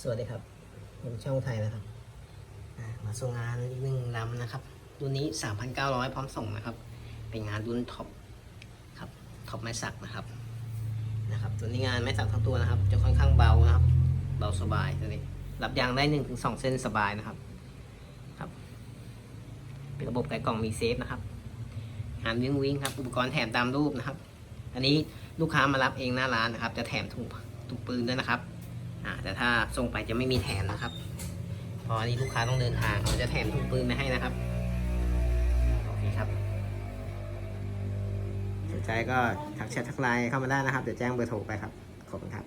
สวัสดีครับผมช่องไทยนะครับอ่ามาส่งงานอีกหนึ่งลำนะครับ รุ่นนี้ 3,900 พร้อมส่งนะครับ เป็นงานรุ่นท็อปครับ ท็อปไม้สักนะครับ นะครับ ตัวนี้งานไม้สักทั้งตัวนะครับ จะค่อนข้างเบานะครับ เบาสบายตัวนี้ รับยางได้ 1-2 เส้นสบายนะครับ ครับ เป็นระบบไกลกล่องมีเซฟนะครับงานวิ่งวิ่งครับ อุปกรณ์แถมตามรูปนะครับ อันนี้ลูกค้ามารับเองหน้าร้านนะครับ จะแถมถุง ถุงปืนด้วยนะครับอ่าแต่ถ้าส่งไปจะไม่มีแถมนะครับ พอันนี้ลูกค้าต้องเดินทางเราจะแถมถุงปืนมาให้นะครับโอเคครับสนใจก็ทักแชททักไลน์เข้ามาได้นะครับเดี๋ยวแจ้งเบอร์โทรไปครับขอบคุณครับ